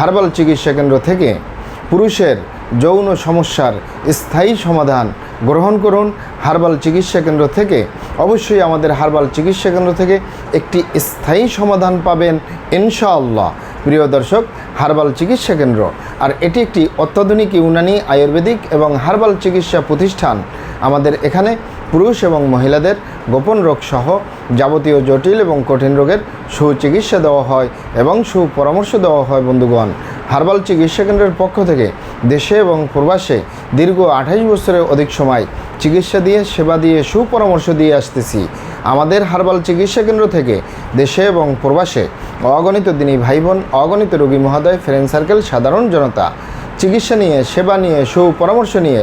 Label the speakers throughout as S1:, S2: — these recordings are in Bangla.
S1: হার্বাল চিকিৎসা কেন্দ্র থেকে পুরুষের যৌন সমস্যার স্থায়ী সমাধান গ্রহণ করুন। হার্বাল চিকিৎসা কেন্দ্র থেকে অবশ্যই আমাদের হার্বাল চিকিৎসা কেন্দ্র থেকে একটি স্থায়ী সমাধান পাবেন ইনশাআল্লাহ। প্রিয় দর্শক, হার্বাল চিকিৎসা কেন্দ্র। আর এটি একটি অত্যাধুনিক ইউনানি আয়ুর্বেদিক এবং হার্বাল চিকিৎসা প্রতিষ্ঠান। আমাদের এখানে পুরুষ এবং মহিলাদের গোপন রোগ সহ যাবতীয় জটিল এবং কঠিন রোগের সুচিকিৎসা দেওয়া হয় এবং সুপরামর্শ দেওয়া হয় বন্ধুগণ। হার্বাল চিকিৎসা কেন্দ্রের পক্ষ থেকে দেশে এবং প্রবাসে দীর্ঘ আঠাইশ বছরের অধিক সময় চিকিৎসা দিয়ে, সেবা দিয়ে, সুপরামর্শ দিয়ে আসতেছি। আমাদের হার্বাল চিকিৎসা কেন্দ্র থেকে দেশে এবং প্রবাসে অগণিত দিনী ভাই বোন অগণিত রোগী মহোদয় ফ্রেন্ড সার্কেল সাধারণ জনতা, চিকিৎসা নিয়ে, সেবা নিয়ে, সুপরামর্শ নিয়ে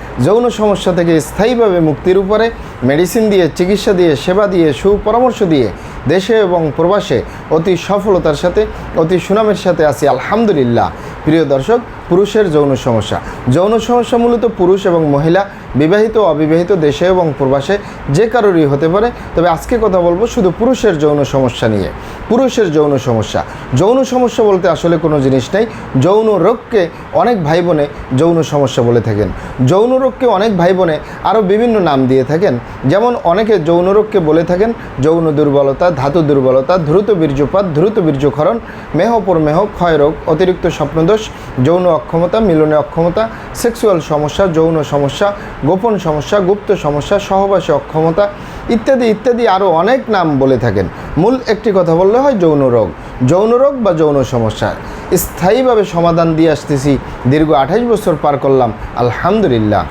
S1: যৌন সমস্যা থেকে স্থায়ীভাবে মুক্তির উপরে মেডিসিন দিয়ে, চিকিৎসা দিয়ে, সেবা দিয়ে, সুপরামর্শ দিয়ে দেশে এবং প্রবাসে অতি সফলতার সাথে, অতি সুনামের সাথে আছি। আলহামদুলিল্লাহ। প্রিয় দর্শক, পুরুষের যৌন সমস্যা। যৌন সমস্যা মূলত পুরুষ এবং মহিলা বিবাহিত অবিবাহিত দেশে এবং প্রবাসে যে কারোরই হতে পারে। তবে আজকে কথা বলব শুধু পুরুষের যৌন সমস্যা নিয়ে। পুরুষের যৌন সমস্যা। যৌন সমস্যা বলতে আসলে কোনো জিনিস নেই। যৌন রোগকে অনেক ভাই বোনে যৌন সমস্যা বলে থাকেন। যৌন রোগকে অনেক ভাই বোনে আরও বিভিন্ন নাম দিয়ে থাকেন। যেমন অনেকে যৌন রোগকে বলে থাকেন, যৌন দুর্বলতা, ধাতু দুর্বলতা, দ্রুত বীর্যপাত, দ্রুত বীর্যক্ষরণ মেহপর মেহ ক্ষয়রোগ অতিরিক্ত স্বপ্নদোষ, যৌন অক্ষমতা, মিলনে অক্ষমতা, সেক্সুয়াল সমস্যা, যৌন সমস্যা গোপন সমস্যা, গুপ্ত সমস্যা, সহবাসে অক্ষমতা ইত্যাদি ইত্যাদি আরও অনেক নাম বলে থাকেন। মূল একটি কথা বললে হয় যৌন রোগ। যৌন রোগ বা যৌন সমস্যা। স্থায়ীভাবে সমাধান দিয়ে আসতেছি। দীর্ঘ আঠাইশ বছর পার করলাম। আলহামদুলিল্লাহ।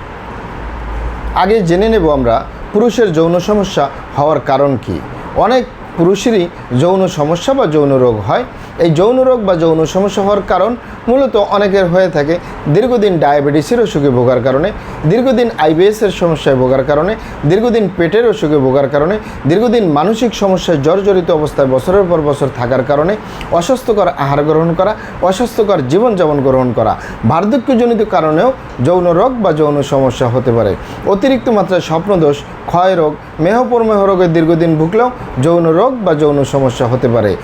S1: আগে জেনে নেব আমরা, পুরুষের যৌন সমস্যা হওয়ার কারণ কি? অনেক পুরুষেরই যৌন সমস্যা বা যৌন রোগ হয়। এই যৌন রোগ বা যৌন সমস্যা হওয়ার কারণ মূলত অনেকের হয়ে থাকে দীর্ঘদিন ডায়াবেটিসের অসুখে ভোগার কারণে, দীর্ঘদিন আইবিএসের সমস্যায় ভোগার কারণে, দীর্ঘদিন পেটের অসুখে ভোগার কারণে, দীর্ঘদিন মানসিক সমস্যায় জর্জরিত অবস্থায় বছরের পর বছর থাকার কারণে, অস্বাস্থ্যকর আহার গ্রহণ করা, অস্বাস্থ্যকর জীবনযাপন গ্রহণ করা, বার্ধক্যজনিত কারণেও যৌন রোগ বা যৌন সমস্যা হতে পারে। অতিরিক্ত মাত্রায় স্বপ্নদোষ, ক্ষয় রোগ, মেহপরমেহ রোগের দীর্ঘদিন ভুগলেও যৌন রোগ বা যৌন সমস্যা হতে পারে।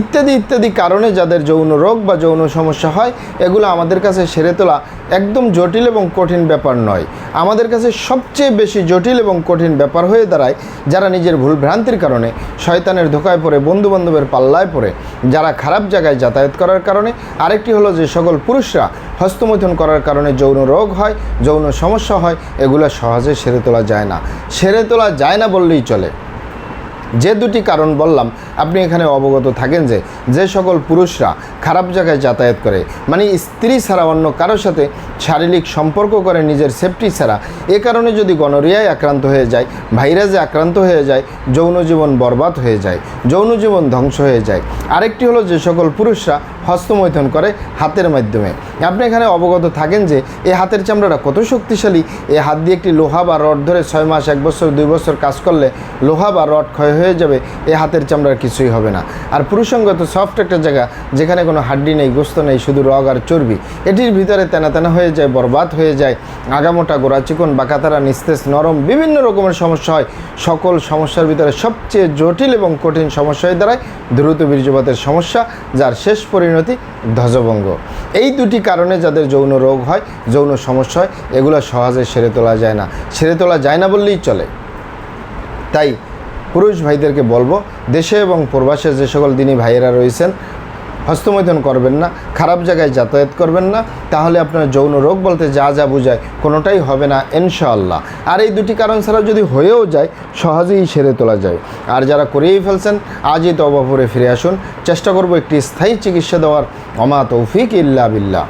S1: ইত্যাদি ইত্যাদি কারণে যাদের যৌন রোগ বা যৌন সমস্যা হয়, এগুলো আমাদের কাছে সেরে তোলা একদম জটিল এবং কঠিন ব্যাপার নয়। আমাদের কাছে সবচেয়ে বেশি জটিল এবং কঠিন ব্যাপার হয়ে দাঁড়ায় যারা নিজের ভুল ভ্রান্তির কারণে শয়তানের ধোকায় পড়ে, বন্ধুবান্ধবের পাল্লায় পড়ে, যারা খারাপ জায়গায় যাতায়াত করার কারণে। আরেকটি হলো যে সকল পুরুষরা হস্তমৈথুন করার কারণে যৌন রোগ হয়, যৌন সমস্যা হয়, এগুলো সহজে সেরে তোলা যায় না। সেরে তোলা যায় না বললেই চলে। যে দুটি কারণ বললাম, আপনি এখানে অবগত থাকেন যে যে সকল পুরুষরা খারাপ জায়গায় যাতায়াত করে মানে স্ত্রী ছাড়া অন্য কারোর সাথে শারীরিক সম্পর্ক করে নিজের সেফটি ছাড়া, এ কারণে যদি গনোরিয়ায় আক্রান্ত হয়ে যায়, ভাইরাসে আক্রান্ত হয়ে যায়, যৌন জীবন বরবাদ হয়ে যায়, যৌন জীবন ধ্বংস হয়ে যায়। আরেকটি হলো যে সকল পুরুষরা হস্তমৈথন করে হাতের মাধ্যমে। আপনি এখানে অবগত থাকেন যে এই হাতের চামড়াটা কত শক্তিশালী এই হাত দিয়ে একটি লোহা বা রড ধরে ছয় মাস, এক বছর, দুই বছর কাজ করলে লোহা বা রড ক্ষয় হয়ে হয়ে যাবে এই হাতের চামড়ার কিছুই হবে না। আর পুরুষঙ্গত সফট একটা জায়গা, যেখানে কোনো হাড্ডি নেই, গোস্ত নেই, শুধু রগ আর চর্বি। এটির ভিতরে তেনা তেনা হয়ে যায়, বরবাদ হয়ে যায়, আগামোটা গোড়া চিকন, বাকাতারা, নিস্তেজ, নরম, বিভিন্ন রকমের সমস্যা হয়। সকল সমস্যার ভিতরে সবচেয়ে জটিল এবং কঠিন সমস্যা হয়ে দাঁড়ায় দ্রুত বীর্যপাতের সমস্যা, যার শেষ পরিণতি ধ্বজভঙ্গ। এই দুটি কারণে যাদের যৌন রোগ হয়, যৌন সমস্যা হয়, এগুলো সহজে সেরে তোলা যায় না। সেরে তোলা যায় না বললেই চলে। তাই পুরুষ ভাইদেরকে বলব, দেশে এবং প্রবাসে যে সকল দিনী ভাইয়েরা রয়েছেন, হস্তমৈথন করবেন না, খারাপ জায়গায় যাতায়াত করবেন না, তাহলে আপনার যৌন রোগ বলতে যা যা বোঝায় কোনোটাই হবে না ইনশাআল্লাহ। আর এই দুটি কারণ ছাড়া যদি হয়েও যায়, সহজেই সেরে তোলা যায়। আর যারা করেই ফেলছেন, আজই তবাপুরে ফিরে আসুন। চেষ্টা করব একটি স্থায়ী চিকিৎসা দেওয়ার। অমা তৌফিক ইল্লা বিল্লাহ।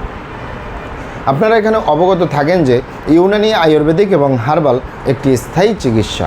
S1: আপনারা এখানে অবগত থাকেন যে ইউনানি, আয়ুর্বেদিক এবং হার্বাল একটি স্থায়ী চিকিৎসা।